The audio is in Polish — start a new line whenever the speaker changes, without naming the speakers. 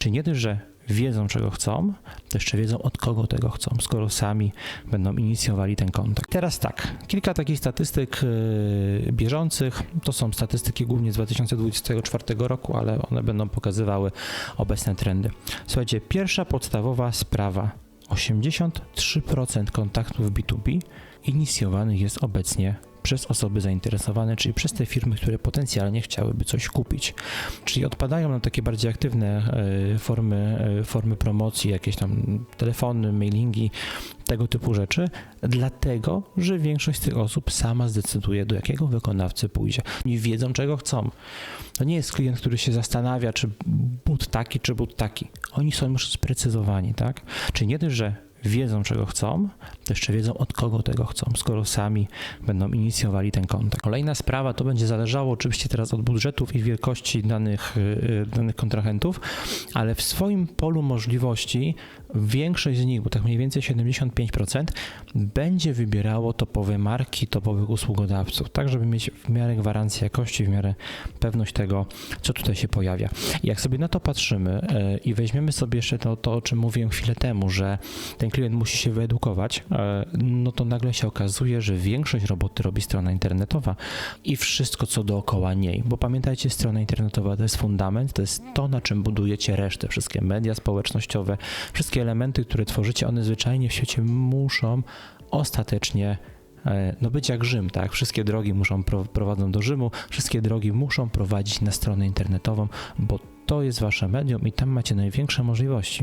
Czyli nie dość, że wiedzą, czego chcą, to jeszcze wiedzą, od kogo tego chcą, skoro sami będą inicjowali ten kontakt. Teraz tak, kilka takich statystyk yy, bieżących, to są statystyki głównie z 2024 roku, ale one będą pokazywały obecne trendy. Słuchajcie, pierwsza podstawowa sprawa. 83% kontaktów B2B inicjowanych jest obecnie przez osoby zainteresowane, czyli przez te firmy, które potencjalnie chciałyby coś kupić. Czyli odpadają nam takie bardziej aktywne e, formy, e, formy promocji, jakieś tam telefony, mailingi, tego typu rzeczy, dlatego, że większość z tych osób sama zdecyduje, do jakiego wykonawcy pójdzie. I wiedzą, czego chcą. To nie jest klient, który się zastanawia, czy but taki, czy but taki. Oni są już sprecyzowani, tak? Czyli nie dość, że wiedzą, czego chcą, to jeszcze wiedzą, od kogo tego chcą, skoro sami będą inicjowali ten kontakt. Kolejna sprawa to będzie zależało oczywiście teraz od budżetów i wielkości danych, y, danych kontrahentów, ale w swoim polu możliwości większość z nich, bo tak mniej więcej 75%, będzie wybierało topowe marki, topowych usługodawców, tak żeby mieć w miarę gwarancję jakości, w miarę pewność tego, co tutaj się pojawia. I jak sobie na to patrzymy y, i weźmiemy sobie jeszcze to, to, o czym mówiłem chwilę temu, że ten klient musi się wyedukować, e, no to nagle się okazuje, że większość roboty robi strona internetowa i wszystko, co dookoła niej. Bo pamiętajcie, strona internetowa to jest fundament, to jest to, na czym budujecie resztę. Wszystkie media społecznościowe, wszystkie elementy, które tworzycie, one zwyczajnie w świecie muszą ostatecznie e, no być jak Rzym, tak? Wszystkie drogi muszą pro, prowadzą do Rzymu, wszystkie drogi muszą prowadzić na stronę internetową, bo to jest wasze medium i tam macie największe możliwości.